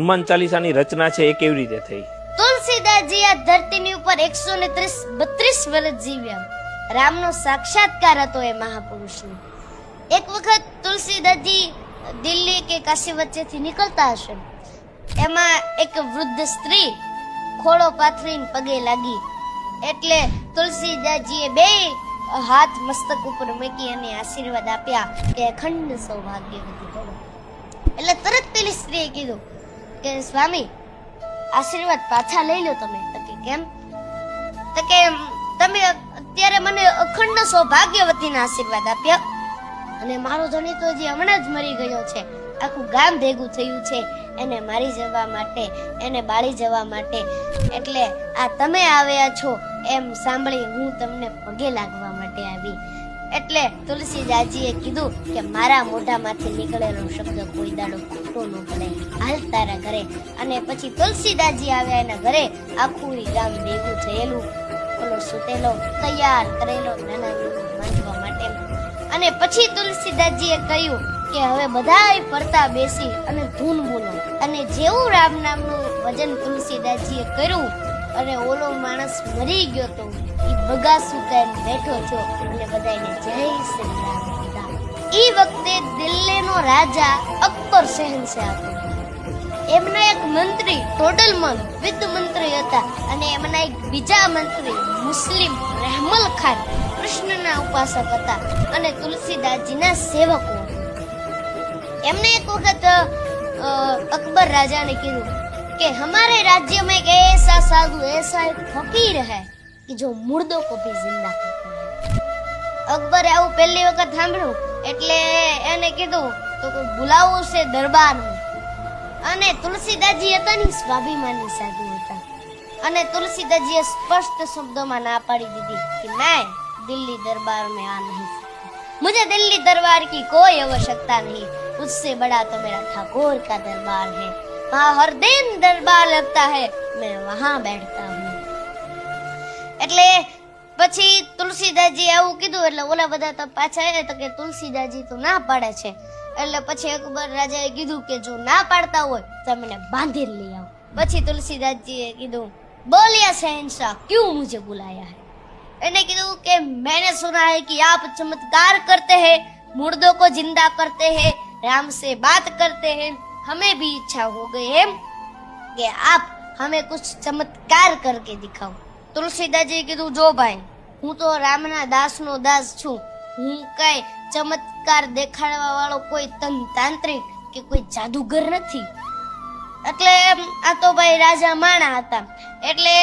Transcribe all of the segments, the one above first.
હનુમાન ચાલીસાની રચના છે એ કેવી રીતે થઈ? તુલસીદાસજી આ ધરતીની ઉપર એકસો ને ત્રીસ, બત્રીસ વર્ષ જીવ્યા. રામનો સાક્ષાત્કાર હતો એ મહાપુરુષનો. એક વખત તુલસીદાસજી દિલ્હી કે કાશી વચ્ચેથી નીકળતા હશે. એમાં એક વૃદ્ધ સ્ત્રી ખોળો પાથરીને પગે લાગી. એટલે તુલસીદાસજીએ બે હાથ મસ્તક ઉપર મૂકી અને આશીર્વાદ આપ્યા કે અખંડ સૌભાગ્ય એટલે તરત પેલી સ્ત્રીએ કીધું કે, સ્વામી, આશીર્વાદ પાછા લઈ લો તમે. તો કે, કેમ? તો કે, તમે અત્યારે મને અખંડ સૌભાગ્યવતીના આશીર્વાદ આપ્યા અને મારો ધણી તો જે હમણાં જ મરી ગયો છે, આખું ગામ ભેગું થયું છે, એને મારી જવા માટે, એને બાળી જવા માટે. એટલે આ તમે આવ્યા છો એમ સાંભળી હું તમને પગે લાગવા માટે આવી. એટલે તુલસીદાસજીએ કીધું કે મારા મોઢામાંથી નીકળેલો શબ્દ કોઈ દાડો ખોટો ન પડે. હાલ તારા ઘરે. અને પછી તુલસીદાસજી આવ્યા એના ઘરે. આખું ગામ ભેગું થયેલું. ઓલો સુતેલો, તૈયાર કરેલો નાના માંડવા માટે. અને પછી તુલસીદાસજીએ કહ્યું કે હવે બધાય ફરતા બેસી અને ધૂન બોલો. અને જેવું રામ નામનું ભજન તુલસીદાસજીએ કર્યું, અને ઓલો માણસ મરી ગયો તો વગાસું કરીને બેઠો છો એટલે બધાને જય શ્રી રામ. એ વખતે દિલ્હીનો રાજા અકબર શહેનશાહ હતો એમના એક મંત્રી, ટોડલ મન, વિદ્ધ મંત્રી હતા અને એમના એક બીજા મંત્રી, મુસ્લિમ રહેમલ ખાન, કૃષ્ણના ઉપાસક હતા અને તુલસીદાસજીના સેવકો એમને એક વખત અકબર રાજાને કીધું કે, હમારે રાજ્યમાં એક એસા સાધુ, એસા એક ફકીર હૈ. कि जो मुर्दों को भी जिंदा करता है અકબરે આવું પહેલી વખત સાંભળ્યું એટલે એને કીધું તો કોઈ બોલાવવું છે દરબારમાં અને તુલસીદાસજી હતા ને સ્વાભિમાની સાધુ હતા અને તુલસીદાસજીએ સ્પષ્ટ શબ્દોમાં ના પાડી દીધી કે मैं दिल्ली दरबार में आ नहीं सकता मुझे दिल्ली दरबार की कोई आवश्यकता नहीं उससे बड़ा तो मेरा ठाकुर का दरबार है वहाँ हर दिन दरबार लगता है मैं वहाँ बैठता हूँ એટલે પછી તુલસીદાસજી આવું કીધું, એટલે ઓલા બધા તો પાછા આવ્યા તો કે તુલસીદાસજી તો ના પાડે છે. એટલે પછી અકબર રાજાએ કીધું કે જો ના પાડતા હોય તો મને બાંધી લઈ આવો. પછી તુલસીદાસજીએ કીધું, બોલ્યા શહેનશાહ ક્યું મુજે બુલાયા હે? એને કીધું કે મેને સુના હે કે આપ ચમત્કાર કરતે હે मुर्दों को जिंदा करते हैं राम से बात करते हैं हमें भी इच्छा हो गई है कि आप हमें कुछ चमत्कार करके दिखाओ તુલસીદાસજીએ કીધું, જો ભાઈ, હું તો રામના દાસનો દાસ છું. હું કઈ ચમત્કાર દેખાડવા વાળો કોઈ તન તાંત્રિક કે કોઈ જાદુગર નથી. એટલે આ તો ભાઈ રાજા માણા હતા. એટલે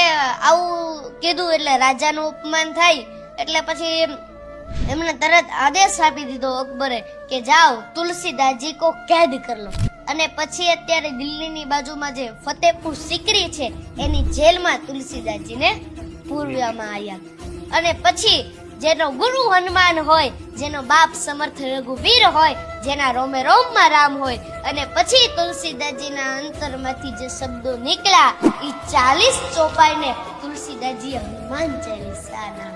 આવું કીધું એટલે રાજાનું અપમાન થાય. એટલે પછી એમણે તરત આદેશ આપી દીધો અકબરે કે જાઓ તુલસીદાસજી કો કેદ કર લો. અને પછી અત્યારે દિલ્હીની બાજુમાં જે ફતેપુર સિકરી છે, એની જેલમાં તુલસીદાસજીને પૂરવામાં આવ્યા. અને પછી જેનો ગુરુ હનુમાન હોય, જેનો બાપ સમર્થ રઘુવીર હોય, જેના રોમે રોમમાં રામ હોય, અને પછી તુલસીદાસજીના અંતરમાંથી જે શબ્દો નીકળ્યા એ ચાલીસ ચોપાઈને તુલસીદાસજીએ હનુમાન ચાલીસા નામ